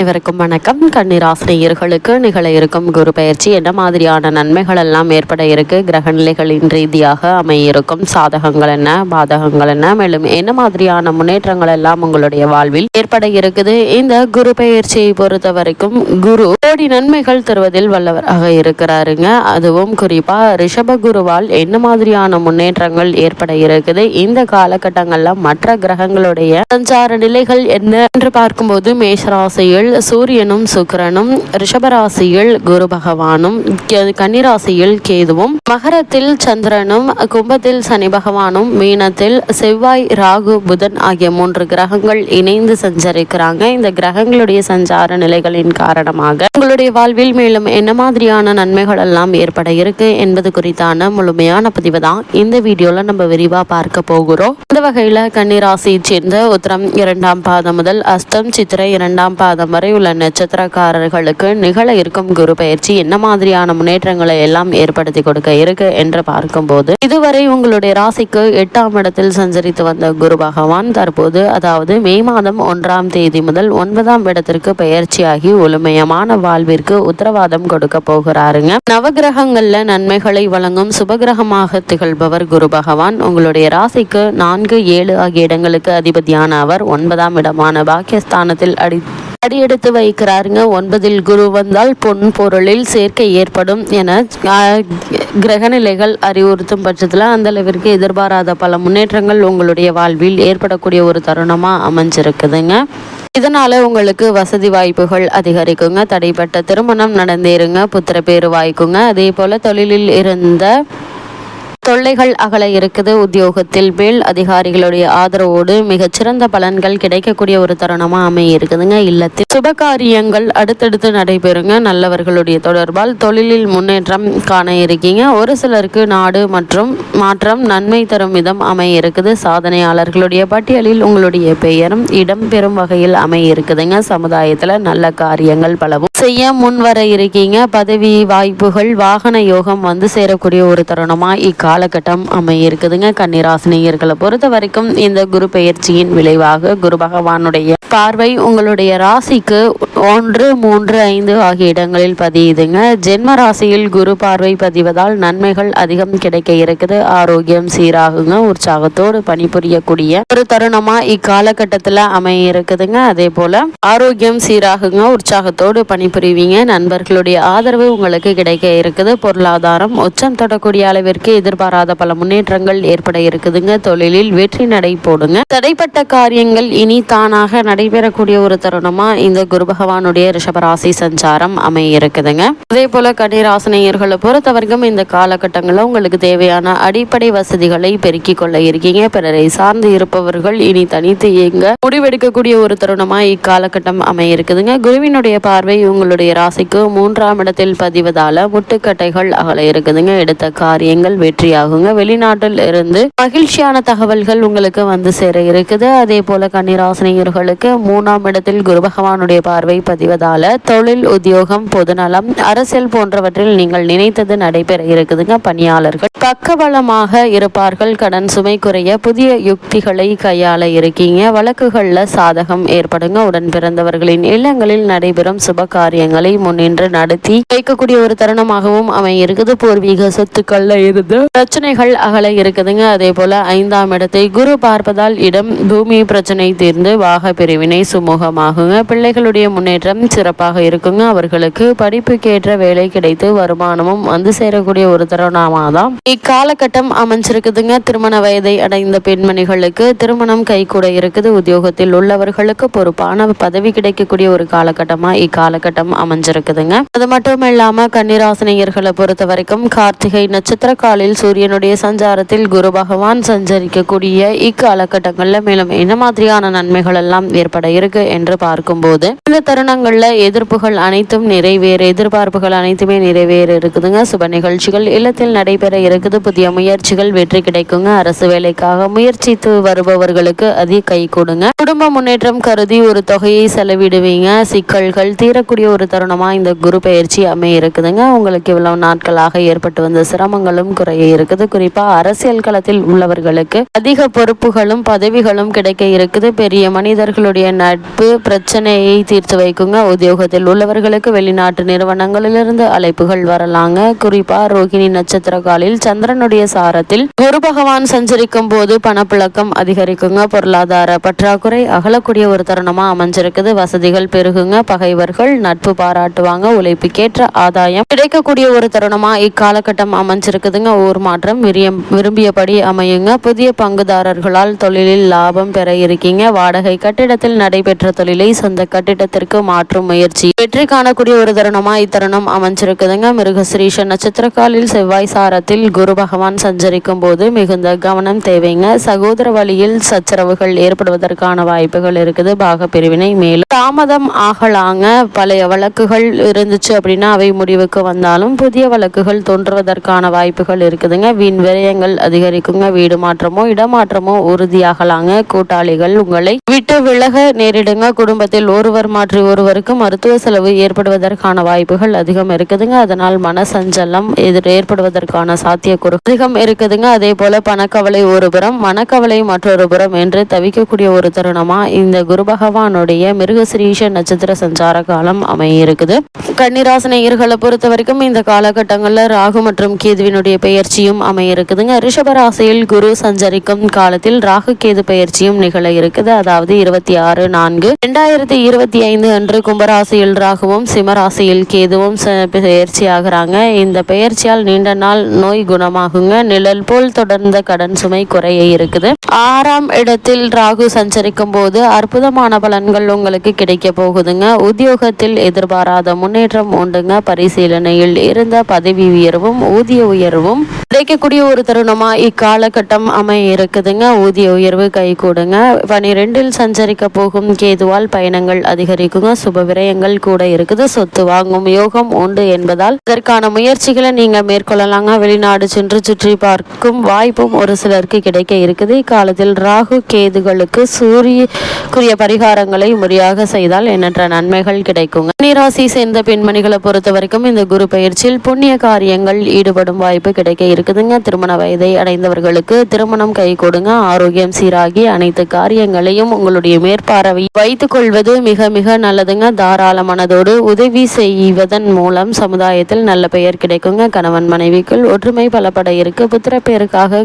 அனைவருக்கும் வணக்கம். கன்னிராசினியர்களுக்கு நிகழ இருக்கும் குரு பயிற்சி என்ன மாதிரியான நன்மைகள் எல்லாம் ஏற்பட இருக்கு? கிரக நிலைகளின் ரீதியாக அமையிருக்கும் சாதகங்கள் என்ன? பாதகங்கள் என்ன? மேலும் என்ன மாதிரியான முன்னேற்றங்கள் எல்லாம் உங்களுடைய வாழ்வில் ஏற்பட இருக்குது? இந்த குரு பயிற்சியை பொறுத்த வரைக்கும் குரு கோடி நன்மைகள் தருவதில் வல்லவராக இருக்கிறாருங்க. அதுவும் குறிப்பா ரிஷப குருவால் என்ன மாதிரியான முன்னேற்றங்கள் ஏற்பட இருக்குது? இந்த காலகட்டங்கள்ல மற்ற கிரகங்களுடைய சஞ்சார நிலைகள் என்ன? என்று பார்க்கும்போது மேஷராசியில் சூரியனும் சுக்கிரனும் ரிஷபராசியில் குரு பகவானும் கன்னிராசியில் கேதுவும் மகரத்தில் சந்திரனும் கும்பத்தில் சனி பகவானும் மீனத்தில் செவ்வாய் ராகு புதன் ஆகிய மூன்று கிரகங்கள் இணைந்து சஞ்சரிக்கிறாங்க. இந்த கிரகங்களுடைய சஞ்சார நிலைகளின் காரணமாக உங்களுடைய வாழ்வில் மேலும் என்ன மாதிரியான நன்மைகள் எல்லாம் ஏற்பட இருக்கு என்பது குறித்தான முழுமையான பதிவு தான் இந்த வீடியோல நம்ம விரிவா பார்க்க போகிறோம். இந்த வகையில கன்னிராசியை சேர்ந்த உத்தரம் இரண்டாம் பாதம் முதல் அஸ்தம் சித்திரை இரண்டாம் பாதம் வரை உள்ள நட்சத்திரக்காரர்களுக்கு நிகழ இருக்கும் குரு பயிற்சி என்ன மாதிரியான முன்னேற்றங்களை எல்லாம் ஏற்படுத்தி கொடுக்க இருக்கு என்று பார்க்கும்போது இதுவரை உங்களுடைய ராசிக்கு எட்டாம் இடத்தில் சஞ்சரித்து வந்த குரு பகவான் தற்போது அதாவது மே மாதம் ஒன்றாம் தேதி முதல் ஒன்பதாம் இடத்திற்கு பயிற்சியாகி ஒழுமையமான வாழ்விற்கு உத்தரவாதம் கொடுக்க போகிறாருங்க. நவகிரகங்கள்ல நன்மைகளை வழங்கும் சுபகிரகமாக திகழ்பவர் குரு பகவான். உங்களுடைய ராசிக்கு நான்கு ஏழு ஆகிய இடங்களுக்கு அதிபதியான அவர் ஒன்பதாம் இடமான பாக்கியஸ்தானத்தில் அடி அடியெடுத்து வைக்கிறாருங்க. ஒன்பதில் குரு வந்தால் பொன் பொருளில் சேர்க்கை ஏற்படும் என கிரகநிலைகள் அறிவுறுத்தும் பட்சத்தில் அந்த அளவிற்கு எதிர்பாராத பல முன்னேற்றங்கள் உங்களுடைய வாழ்வில் ஏற்படக்கூடிய ஒரு தருணமாக அமைஞ்சிருக்குதுங்க. இதனால உங்களுக்கு வசதி வாய்ப்புகள் அதிகரிக்குங்க. தடைப்பட்ட திருமணம் நடந்தேருங்க புத்திர பேரு வாய்க்குங்க. அதே போல தொழிலில் இருந்த தொல்லைகள் அகல இருக்குது. உத்தியோகத்தில் மேல் அதிகாரிகளுடைய ஆதரவோடு மிகச்சிறந்த பலன்கள் கிடைக்கக்கூடிய ஒரு தருணமாக அமைய இருக்குதுங்க இல்லத்தில் சுப காரியங்கள் அடுத்தடுத்து நடைபெறுங்க. நல்லவர்களுடைய தொடர்பால் தொழிலில் முன்னேற்றம் காண இருக்கீங்க. ஒரு சிலருக்கு நாடு மற்றும் மாற்றம் நன்மை தரும் விதம் அமைய இருக்குது சாதனையாளர்களுடைய பட்டியலில் உங்களுடைய பெயரும் இடம் பெறும் வகையில் அமைய இருக்குதுங்க சமுதாயத்தில் நல்ல காரியங்கள் பலவும் செய்ய முன் வர இருக்கீங்க. பதவி வாய்ப்புகள் வாகன யோகம் வந்து சேரக்கூடிய ஒரு தருணமாக இக்கால அமைய இருக்குதுங்க கன்னிராசினியர்களை பொறுத்த வரைக்கும் இந்த குரு பெயர்ச்சியின் விளைவாக குரு பகவானுடைய பார்வை உங்களுடைய ராசிக்கு ஒன்று மூன்று ஐந்து ஆகிய இடங்களில் பதியுதுங்க. ஜென்ம ராசியில் குரு பார்வை பதிவதால் நன்மைகள் அதிகம் கிடைக்க இருக்குது. ஆரோக்கியம் சீராகுங்க. உற்சாகத்தோடு பணிபுரியக்கூடிய ஒரு தருணமா இக்காலகட்டத்துல அமைய இருக்குதுங்க அதே போல ஆரோக்கியம் சீராகுங்க. உற்சாகத்தோடு பணிபுரிவீங்க. நண்பர்களுடைய ஆதரவு உங்களுக்கு கிடைக்க இருக்குது. பொருளாதாரம் உச்சம் தொடக்கூடிய அளவிற்கு எதிர்பாராத பல முன்னேற்றங்கள் ஏற்பட இருக்குதுங்க. தொழிலில் வெற்றி நடை போடுங்க. தடைப்பட்ட காரியங்கள் இனி தானாக நடைபெறக்கூடிய ஒரு தருணமா இந்த குரு பகவானுடைய ரிஷபராசி சஞ்சாரம் அமைய இருக்குதுங்க. அதே போல கன்னிராசினியர்களை பொறுத்தவரைக்கும் இந்த காலகட்டங்களில் உங்களுக்கு தேவையான அடிப்படை வசதிகளை பெருக்கிக் கொள்ள இருக்கீங்க. பிறரை சார்ந்து இருப்பவர்கள் இனி தனித்து இயங்க முடிவெடுக்கக்கூடிய ஒரு தருணமா இக்காலகட்டம் அமைய இருக்குதுங்க. குருவினுடைய பார்வை உங்களுடைய ராசிக்கு மூன்றாம் இடத்தில் பதிவதால முட்டுக்கட்டைகள் அகல இருக்குதுங்க. எடுத்த காரியங்கள் வெற்றி வெற்றியாகுங்க வெளிநாட்டில் இருந்து மகிழ்ச்சியான தகவல்கள் உங்களுக்கு வந்து சேர இருக்குது. அதே போல கன்னிராசினியர்களுக்கு மூணாம் இடத்தில் குரு பகவானுடைய பார்வை பதிவதால தொழில் உத்தியோகம் பொதுநலம் அரசியல் போன்றவற்றில் நீங்கள் நினைத்தது நடைபெற இருக்குதுங்க பணியாளர்கள். பக்கபலமாக இருப்பார்கள். கடன் சுமை குறைய புதிய யுக்திகளை கையாள இருக்கீங்க. வழக்குகள்ல சாதகம் ஏற்படுங்க. உடன் பிறந்தவர்களின் இல்லங்களில் நடைபெறும் சுப காரியங்களை முன்னின்று நடத்தி வைக்கக்கூடிய ஒரு தருணமாகவும் அமைய இருக்குது. பூர்வீக சொத்துக்கள்ல இருந்து பிரச்சனைகள் அகல இருக்குதுங்க. அதே போல ஐந்தாம் இடத்தை குரு பார்ப்பதால் இடம் பூமி பிரச்சனை தீர்ந்து வாக பிரிவினை சுமூகமாகுங்க. பிள்ளைகளுடைய முன்னேற்றம் சிறப்பாக இருக்குங்க. அவர்களுக்கு படிப்புக்கேற்ற வேலை கிடைத்து வருமானமும் வந்து சேரக்கூடிய ஒரு தருணமாக தான் இக்காலகட்டம் அமைஞ்சிருக்குதுங்க. திருமண வயதை அடைந்த பெண்மணிகளுக்கு திருமணம் கைகூட இருக்குது. உத்தியோகத்தில் உள்ளவர்களுக்கு பொறுப்பான பதவி கிடைக்கக்கூடிய ஒரு காலகட்டமா இக்காலகட்டம் அமைஞ்சிருக்குதுங்க. அது மட்டும் இல்லாம கன்னிராசினியர்களை பொறுத்த வரைக்கும் கார்த்திகை நட்சத்திர காலில் சூரியனுடைய சஞ்சாரத்தில் குரு பகவான் சஞ்சரிக்கக்கூடிய இக்காலகட்டங்களில் மேலும் என்ன மாதிரியான நன்மைகள் எல்லாம் ஏற்பட இருக்கு என்று பார்க்கும்போது இந்த தருணங்களில் எதிர்ப்புகள் அனைத்தும் நிறைவேற எதிர்பார்ப்புகள் அனைத்துமே நிறைவேற இருக்குதுங்க. சுப நிகழ்ச்சிகள் இல்லத்தில் நடைபெற இருக்குது. புதிய முயற்சிகள் வெற்றி கிடைக்குங்க. அரசு வேலைக்காக முயற்சித்து வருபவர்களுக்கு அதிக கை கொடுங்க. குடும்ப முன்னேற்றம் கருதி ஒரு தொகையை செலவிடுவீங்க. சிக்கல்கள் தீரக்கூடிய ஒரு தருணமா இந்த குரு பயிற்சி அமைய இருக்குதுங்க. உங்களுக்கு இவ்வளவு நாட்களாக ஏற்பட்டு வந்த சிரமங்களும் குறைய இருக்குது. குறிப்பா அரசியல் களத்தில் உள்ளவர்களுக்கு அதிக பொறுப்புகளும் பதவிகளும் கிடைக்க இருக்குது. பெரிய மனிதர்களுடைய நட்பு பிரச்சனையை தீர்த்து வைக்குங்க. உத்தியோகத்தில் உள்ளவர்களுக்கு வெளிநாட்டு நிறுவனங்களிலிருந்து அழைப்புகள் வரலாங்க. குறிப்பா ரோகிணி நட்சத்திர காலில் சந்திரனுடைய சாரத்தில் குரு பகவான் சஞ்சரிக்கும் போது பணப்புழக்கம் அதிகரிக்குங்க. பொருளாதார பற்றாக்குறை அகலக்கூடிய ஒரு தருணமா அமைஞ்சிருக்குது. வசதிகள் பெருகுங்க. பகைவர்கள் நட்பு பாராட்டுவாங்க. உழைப்புக்கேற்ற ஆதாயம் கிடைக்கக்கூடிய ஒரு தருணமா இக்காலகட்டம் அமைஞ்சிருக்குதுங்க. ஊர் மாற்றம் விரியம் விரும்பியபடி அமையுங்க. புதிய பங்குதாரர்களால் தொழிலில் லாபம் பெற இருக்கீங்க. வாடகை கட்டிடத்தில் நடைபெற்ற தொழிலை சொந்த கட்டிடத்திற்கு மாற்றும் முயற்சி. வெற்றி காணக்கூடிய ஒரு தருணமா இத்தருணம் அமைஞ்சிருக்குதுங்க. மிருகஸ்ரீஷ நட்சத்திரக்காலில் செவ்வாய் சாரத்தில் குரு பகவான் சஞ்சரிக்கும் போது மிகுந்த கவனம் தேவைங்க. சகோதர வழியில் சச்சரவுகள் ஏற்படுவதற்கான வாய்ப்புகள் இருக்குது. பாக பிரிவினை மேலும். தாமதம் ஆகலாங்க. பழைய வழக்குகள் இருந்துச்சு அப்படின்னா அவை முடிவுக்கு வந்தாலும் புதிய வழக்குகள் தோன்றுவதற்கான வாய்ப்புகள் இருக்குது இருக்குதுங்க வீண் விரயங்கள் அதிகரிக்குங்க. வீடு மாற்றமோ இடமாற்றமோ உறுதியாகலாங்க. கூட்டாளிகள் உங்களை விட்டு விலக நேரிடுங்க. குடும்பத்தில் ஒருவர் மாற்றி ஒருவருக்கு மருத்துவ செலவு ஏற்படுவதற்கான வாய்ப்புகள் அதிகம் இருக்குதுங்க. அதனால் மன சஞ்சலம் எதிர் ஏற்படுவதற்கான சாத்தியக்கூறு அதிகம் இருக்குதுங்க. அதே போல பணக்கவலை ஒரு புறம் மனக்கவலை மற்றொரு புறம் என்று தவிக்கக்கூடிய ஒரு தருணமா இந்த குரு பகவானுடைய மிருகசிரீஷ நட்சத்திர சஞ்சார காலம் அமையிருக்குது. கன்னிராசனையர்களை பொறுத்த வரைக்கும் இந்த காலகட்டங்களில் ராகு மற்றும் கேதுவினுடைய பெயர்ச்சியும் அமைய இருக்குதுங்க. ரிஷபராசியில் குரு சஞ்சரிக்கும் காலத்தில் ராகு கேது பெயர்ச்சியும் நிகழ இருக்குது. அதாவது இருபத்தி ஆறு நான்கு. இரண்டாயிரத்தி இருபத்தி ஐந்து அன்று கும்பராசியில் ராகுவும் சிம்மராசியில் கேதுவும் பெயர்ச்சி ஆகிறாங்க. இந்த பெயர்ச்சியால் நீண்ட நாள் நோய் குணமாகுங்க. நிழல் போல் தொடர்ந்த கடன் சுமை குறைய இருக்குது. ஆறாம் இடத்தில் ராகு சஞ்சரிக்கும் போது அற்புதமான பலன்கள் உங்களுக்கு கிடைக்க போகுதுங்க. உத்தியோகத்தில் எதிர்பாராத முன்னேற்றம் உண்டுங்க. பரிசீலனையில் இருந்த பதவி உயர்வும் ஊதிய உயர்வும் கிடைக்கக்கூடிய ஒரு தருணமா இக்காலகட்டம் அமைய இருக்குதுங்க ஊதிய உயர்வு கை கூடுங்க பனிரெண்டில் சஞ்சரிக்க போகும் கேதுவால் பயணங்கள் அதிகரிக்குங்க. சுப விரயங்கள் கூட இருக்குது. சொத்து வாங்கும் யோகம் உண்டு என்பதால் இதற்கான முயற்சிகளை நீங்க மேற்கொள்ளலாங்க. வெளிநாடு சென்று சுற்றி பார்க்கும் வாய்ப்பும் ஒரு சிலருக்கு கிடைக்க இருக்குது. இக்காலத்தில் ராகு கேதுகளுக்கு சூரியக்குரிய பரிகாரங்களை முறையாக செய்தால் எண்ணற்ற நன்மைகள் கிடைக்குங்க. நீராசி சேர்ந்த பெண்மணிகளை பொறுத்த வரைக்கும் இந்த குரு பயிற்சியில் புண்ணிய காரியங்கள் ஈடுபடும் வாய்ப்பு கிடைக்க இருக்குதுங்க. திருமண வயதை அடைந்தவர்களுக்கு திருமணம் கை கொடுங்க. ஆரோக்கியம் சீராகி அனைத்து காரியங்களையும் உங்களுடைய மேற்பார்வை வைத்துக் கொள்வது மிக மிக நல்லதுங்க. தாராள மனதோடு உதவி செய்வதன் மூலம் சமுதாயத்தில் நல்ல பெயர் கிடைக்குங்க. கணவன் மனைவிக்குள் ஒற்றுமை பலப்பட இருக்கு. புத்திர பேருக்காக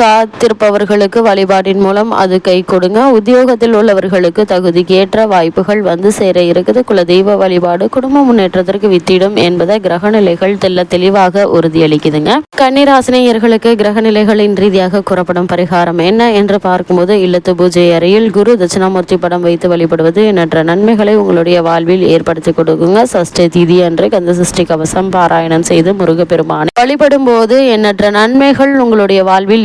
காத்திருப்பவர்களுக்கு வழிபாட்டின் மூலம் அது கை கொடுங்க. உத்தியோகத்தில் உள்ளவர்களுக்கு தகுதிக்கு ஏற்ற வாய்ப்புகள் வந்து சேர இருக்குது. குலதெய்வ வழிபாடு குடும்ப முன்னேற்றத்திற்கு வித்திடும் என்பதை கிரகநிலைகள் தெல்ல தெளிவாக உறுதியளிக்குதுங்க. கன்னிராசினியர்களுக்கு கிரகநிலைகளின் ரீதியாக கூறப்படும் பரிகாரம் என்ன என்று பார்க்கும்போது இல்லத்து பூஜை அறையில் குரு தட்சிணாமூர்த்தி படம் வைத்து வழிபடுவது எண்ணற்ற நன்மைகளை உங்களுடைய வாழ்வில் ஏற்படுத்தி கொடுக்குங்க. சஷ்டி திதி அன்று கந்த சஷ்டி கவசம் பாராயணம் செய்து முருகப்பெருமானை வழிபடும் போது எண்ணற்ற நன்மைகள் உங்களுடைய வாழ்வில்